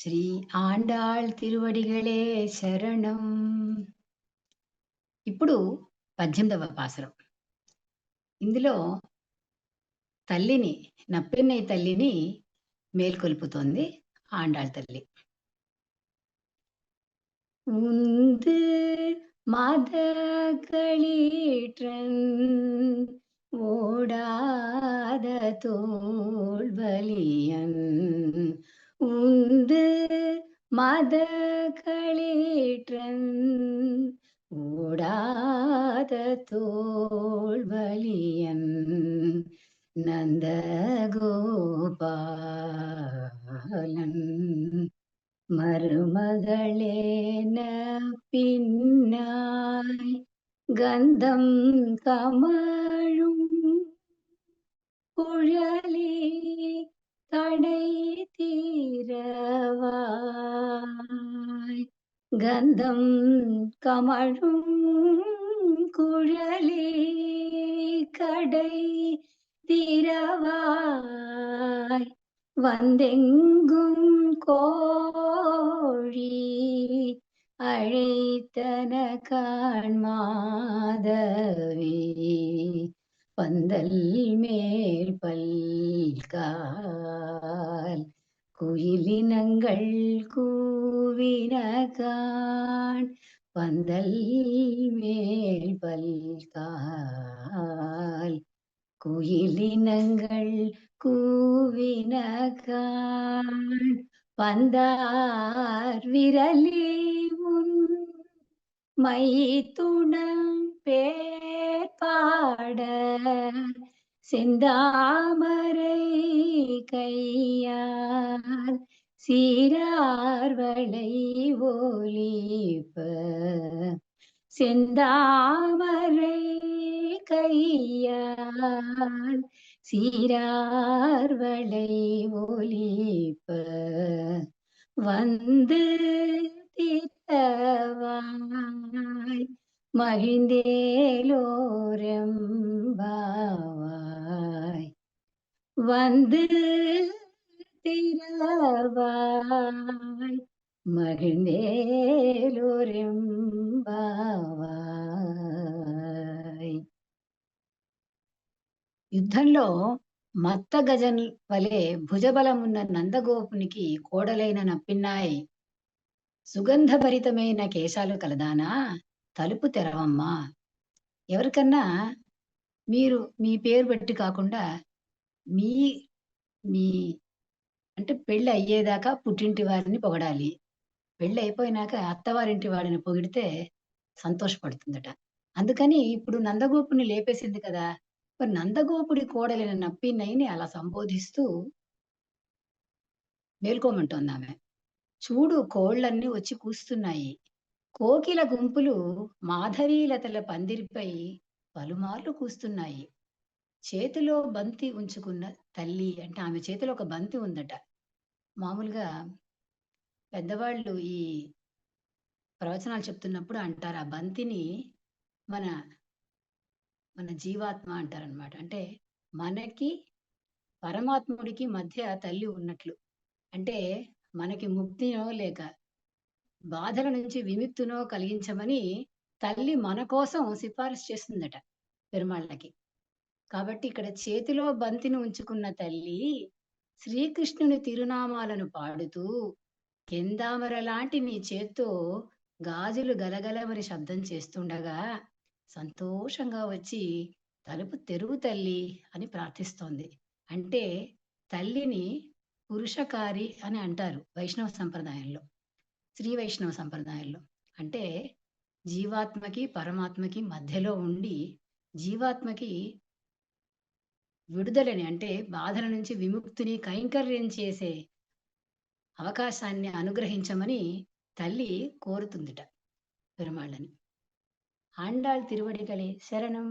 ஸ்ரீ ஆண்டாள் திருவடிகளே శరణం ఇప్పుడు పద్దెనిమిదవ పాసరం ఇందులో తల్లిని నప్పెన్నయ్య తల్లిని మేల్కొల్పుతోంది ఆండాళ్ తల్లి உந்து மத களிற்றன் ஓடாத தோல்வலியன் உந்து மத களிற்றன் ஓடாத தோல்வலியன் நந்தகோபாலன். மருமகளேன பின்னாய் கந்தம் கமழும். குழலே தடை தீரவாய். கந்தம் கமழும் குழலே கடை தீரவாய். வந்தெங்கும் கோழி அழைத்தன காண்மாதவே. பந்தல் மேல் பல்கா குயிலினங்கள் கூவினகான் பந்தல் மேல் பல்கால். குயிலினங்கள் கூவினகான் பந்தார் விரலே முன் மை துணம் பேர் பாட செந்தாமரை கையால் சீரார்வளை ஒலிப்ப செந்தாமரை கையால் சீரார்வளை ஒலிப்ப வந்து திட்டவாய் மகிழ்ந்தேலோரம்பாவாய் வந்து திரவாய் మహిళేలోరింబావాయ్ యుద్ధంలో మత్త గజన్ వలె భుజబలమున్న నందగోపునికి కోడలైన నప్పిన్నాయ్ సుగంధభరితమైన కేశాలు కలదానా తలుపు తెరవమ్మా ఎవరికన్నా మీరు మీ పేరు పెట్టి కాకుండా మీ మీ అంటే పెళ్ళి అయ్యేదాకా పుట్టింటి వారిని పొగడాలి. పెళ్ళి అయిపోయినాక అత్తవారింటి వాడిని పొగిడితే సంతోషపడుతుందట. అందుకని ఇప్పుడు నందగోపుని లేపేసింది కదా మరి నందగోపుడి కోడలైన నప్పినయ్యని అలా సంబోధిస్తూ మేల్కోమంటోంది ఆమె చూడు కోళ్ళన్నీ వచ్చి కూస్తున్నాయి. కోకిల గుంపులు మాధవీలతల పందిరిపై పలుమార్లు కూస్తున్నాయి. చేతిలో బంతి ఉంచుకున్న తల్లి అంటే ఆమె చేతిలో ఒక బంతి ఉందట. మామూలుగా పెద్దవాళ్ళు ఈ ప్రవచనాలు చెప్తున్నప్పుడు అంటారు ఆ బంతిని మన మన జీవాత్మ అంటారనమాట అంటే మనకి పరమాత్ముడికి మధ్య తల్లి ఉన్నట్లు. అంటే మనకి ముక్తినో లేక బాధల నుంచి విముక్తినో కలిగించమని తల్లి మన కోసం సిఫారసు చేస్తుందట పెరుమాళ్ళకి. కాబట్టి ఇక్కడ చేతిలో బంతిని ఉంచుకున్న తల్లి శ్రీకృష్ణుని తిరునామాలను పాడుతూ కిందామర లాంటి నీ చేత్తో గాజులు గలగలమని శబ్దం చేస్తుండగా సంతోషంగా వచ్చి తలుపు తెరువు తల్లి అని ప్రార్థిస్తోంది. అంటే తల్లిని పురుషకారి అని అంటారు వైష్ణవ సంప్రదాయంలో శ్రీ వైష్ణవ సంప్రదాయంలో. అంటే జీవాత్మకి పరమాత్మకి మధ్యలో ఉండి జీవాత్మకి విడుదలని అంటే బాధల నుంచి విముక్తిని కైంకర్యం చేసే అవకాశాన్ని అనుగ్రహించమని తల్లి కోరుతుందిట పెరుమాళ్ళని. ఆండాళ్ కలి శరణం.